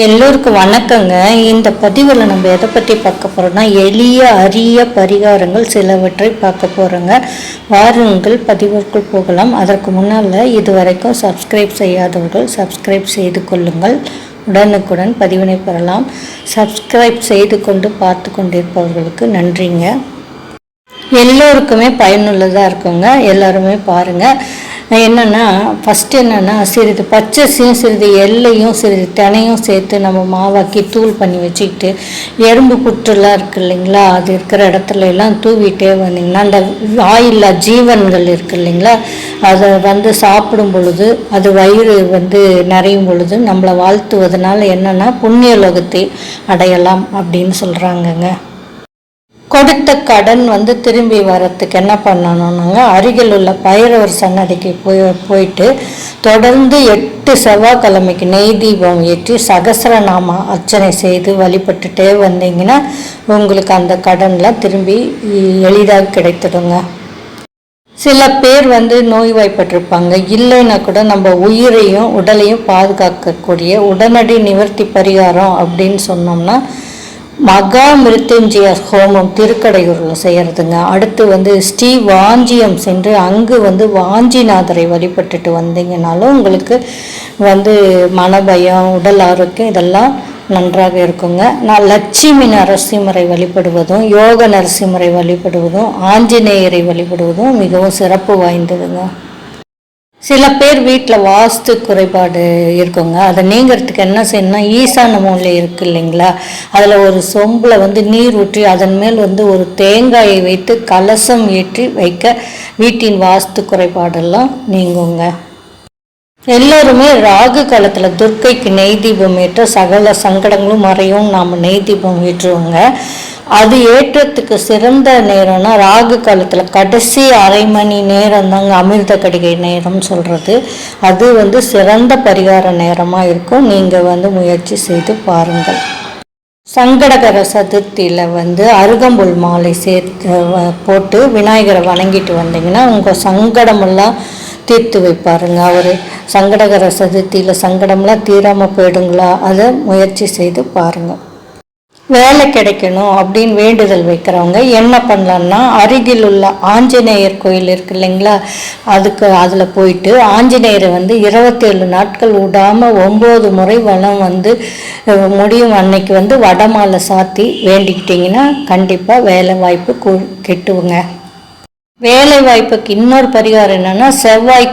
எல்லோருக்கும் வணக்கங்க. இந்த பதிவில் நம்ம எதை பற்றி பார்க்க போகிறோம்னா எளிய அரிய பரிகாரங்கள் சிலவற்றை பார்க்க போகிறோங்க வாருங்கள் பதிவிற்குள் போகலாம். அதற்கு முன்னால் இதுவரைக்கும் சப்ஸ்கிரைப் செய்யாதவர்கள் சப்ஸ்கிரைப் செய்து கொள்ளுங்கள். உடனுக்குடன் பதிவினை பெறலாம். சப்ஸ்கிரைப் செய்து கொண்டு பார்த்து கொண்டிருப்பவர்களுக்கு நன்றிங்க. எல்லோருக்குமே பயனுள்ளதாக இருக்குங்க. எல்லாருமே பாருங்கள் என்னென்னா ஃபஸ்ட்டு என்னென்னா சிறிது பச்சரிசியும் சிறிது எல்லையும் சிறிது தினையும் சேர்த்து நம்ம மாவாக்கி தூள் பண்ணி வச்சுக்கிட்டு எறும்பு புற்றுலாம் இருக்கு இல்லைங்களா? அது இருக்கிற இடத்துல எல்லாம் தூவிட்டே வந்தீங்கன்னா அந்த வாயில்லா ஜீவன்கள் இருக்கு இல்லைங்களா? அதை வந்து சாப்பிடும் பொழுது அது வயிறு வந்து நிறையும் பொழுது நம்மளை வாழ்த்துவதனால என்னென்னா புண்ணிய லோகத்தை அடையலாம் அப்படின்னு சொல்கிறாங்கங்க கொடுத்த கடன் வந்து திரும்பி வரத்துக்கு என்ன பண்ணணும்னாங்க அருகில் உள்ள பைரவர் சன்னதிக்கு போய் போயிட்டு தொடர்ந்து எட்டு செவ்வாய்க்கிழமைக்கு நெய் தீபம் ஏற்றி சகசரநாம அர்ச்சனை செய்து வழிபட்டுட்டே வந்தீங்கன்னா உங்களுக்கு அந்த கடன்லாம் திரும்பி எளிதாக கிடைத்துடுங்க. சில பேர் வந்து நோய்வாய்ப்பட்டிருப்பாங்க. இல்லைன்னா கூட நம்ம உயிரையும் உடலையும் பாதுகாக்கக்கூடிய உடனடி நிவர்த்தி பரிகாரம் அப்படின்னு சொன்னோம்னா மகா மிருத்யுஞ்சய ஹோமம் திருக்கடையூரில் செய்கிறதுங்க அடுத்து வந்து ஸ்ரீ வாஞ்சியம் சென்று அங்கு வந்து வாஞ்சிநாதரை வழிபட்டுட்டு வந்தீங்கனாலும் உங்களுக்கு வந்து மனபயம் உடல் ஆரோக்கியம் இதெல்லாம் நன்றாக இருக்குங்க. நான் லட்சுமி நரசிம்மரை வழிபடுவதும் யோக நரசிம்மரை வழிபடுவதும் ஆஞ்சநேயரை வழிபடுவதும் மிகவும் சிறப்பு வாய்ந்ததுங்க. சில பேர் வீட்டில் வாஸ்து குறைபாடு இருக்குங்க. அதை நீங்கிறதுக்கு என்ன செய்யணும்னா ஈசான மூலை இருக்கு இல்லைங்களா? அதில் ஒரு சொம்பில் வந்து நீர் ஊற்றி அதன் மேல் வந்து ஒரு தேங்காயை வைத்து கலசம் ஏற்றி வைக்க வீட்டின் வாஸ்து குறைபாடெல்லாம் நீங்குங்க. எல்லோருமே ராகு காலத்தில் துர்க்கைக்கு நெய் தீபம் ஏற்ற சகல சங்கடங்களும் மறையும். நாம் நெய் தீபம் ஏற்றுவோங்க. அது ஏற்றத்துக்கு சிறந்த நேரம்னா ராகு காலத்தில் கடைசி அரை மணி நேரம் தாங்க அமிர்த கடிகை நேரம் சொல்கிறது அது வந்து சிறந்த பரிகார நேரமாக இருக்கும். நீங்கள் வந்து முயற்சி செய்து பாருங்கள். சங்கடகர சதுர்த்தியில் வந்து அருகம்புல் மாலை சேர்த்து போட்டு விநாயகரை வணங்கிட்டு வந்தீங்கன்னா உங்கள் சங்கடமெல்லாம் தீர்த்து வைப்பாருங்க. அவர் சங்கடகர சதுர்த்தியில் சங்கடம்லாம் தீராமல் போயிடுங்களா? அதை முயற்சி செய்து பாருங்கள் வேலை கிடைக்கணும் அப்படின்னு வேண்டுதல் வைக்கிறவங்க என்ன பண்ணலான்னா அருகில் உள்ள ஆஞ்சநேயர் கோயில் இருக்கு இல்லைங்களா? அதுக்கு அதில் போயிட்டு ஆஞ்சநேயரை வந்து இருபத்தேழு நாட்கள் விடாமல் ஒம்பது முறை வனம் வந்து முடியும் அன்னைக்கு வந்து வடமாலை சாத்தி வேண்டிக்கிட்டிங்கன்னா கண்டிப்பாக வேலை வாய்ப்பு கு- வேலை வாய்ப்புக்கு இன்னொரு பரிகாரம் என்னன்னா செவ்வாய்க்கு